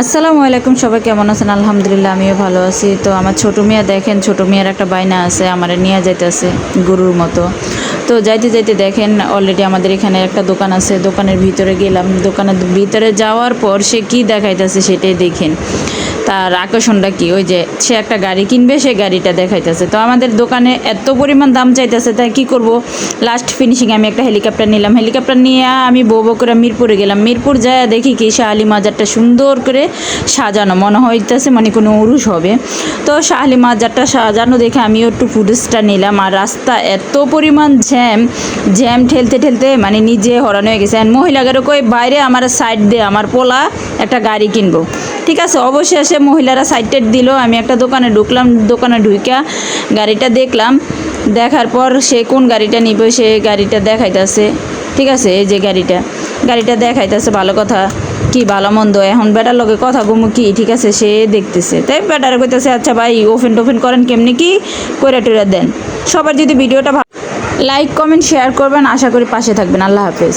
আসসালামু আলাইকুম, সবাই কেমন আছেন? আলহামদুলিল্লাহ, আমিও ভালো আছি। তো আমার ছোটো মেয়ে দেখেন, ছোটো মেয়ের একটা বাইনা আছে, আমার নিয়ে যাইতেছে গরুর মতো। তো যাইতে যাইতে দেখেন অলরেডি আমাদের এখানে একটা দোকান আছে, দোকানের ভিতরে গেলাম। দোকানের ভিতরে যাওয়ার পর সে কী দেখাইতেছে সেটাই দেখেন। তার আকর্ষণটা কি? ওই যে সে একটা গাড়ি কিনবে, সে গাড়িটা দেখাইতেছে। তো আমাদের দোকানে এত পরিমাণ দাম চাইতেছে, তাই কি করব? লাস্ট ফিনিশিং আমি একটা হেলিকপ্টার নিলাম। হেলিকপ্টার নিয়ে আমি বউ করে মিরপুরে গেলাম। মিরপুর যায় দেখি কি শাহালি মাজারটা সুন্দর করে সাজানো। মনে হইতেছে মানে কোনো উরুষ হবে। তো শাহালি মাজারটা সাজানো দেখে আমিও একটু ফুটেজটা নিলাম। আর রাস্তা এত পরিমাণ জ্যাম জ্যাম ঠেলতে ঠেলতে মানে নিজে হরান হয়ে গেছে। আর মহিলাদেরও কই বাইরে আমার সাইড দিয়ে আমার পোলা একটা গাড়ি কিনবো। ঠিক আছে, অবশেষে মহিলারা সাইড দিল। আমি একটা দোকানে ঢুকলাম, দোকানে ঢুইকা গাড়িটা দেখলাম। দেখার পর সে কোন গাড়িটা নিবে, সে গাড়িটা দেখাইতেছে। ঠিক আছে, এই যে গাড়িটা। গাড়িটা দেখাইতেছে, ভালো কথা। কি ভালো মন্দ, এখন বেটার লগে কথা গুমু কি? ঠিক আছে, সে দেখতেছে। তাই বেটারে কইতেছে আচ্ছা ভাই ওফেন টোফেন করেন কেমনি কি? কইরা টুইরা দেন। সবার যদি ভিডিওটা লাইক কমেন্ট শেয়ার করবেন। আশা করি পাশে থাকবেন। আল্লাহ হাফেজ।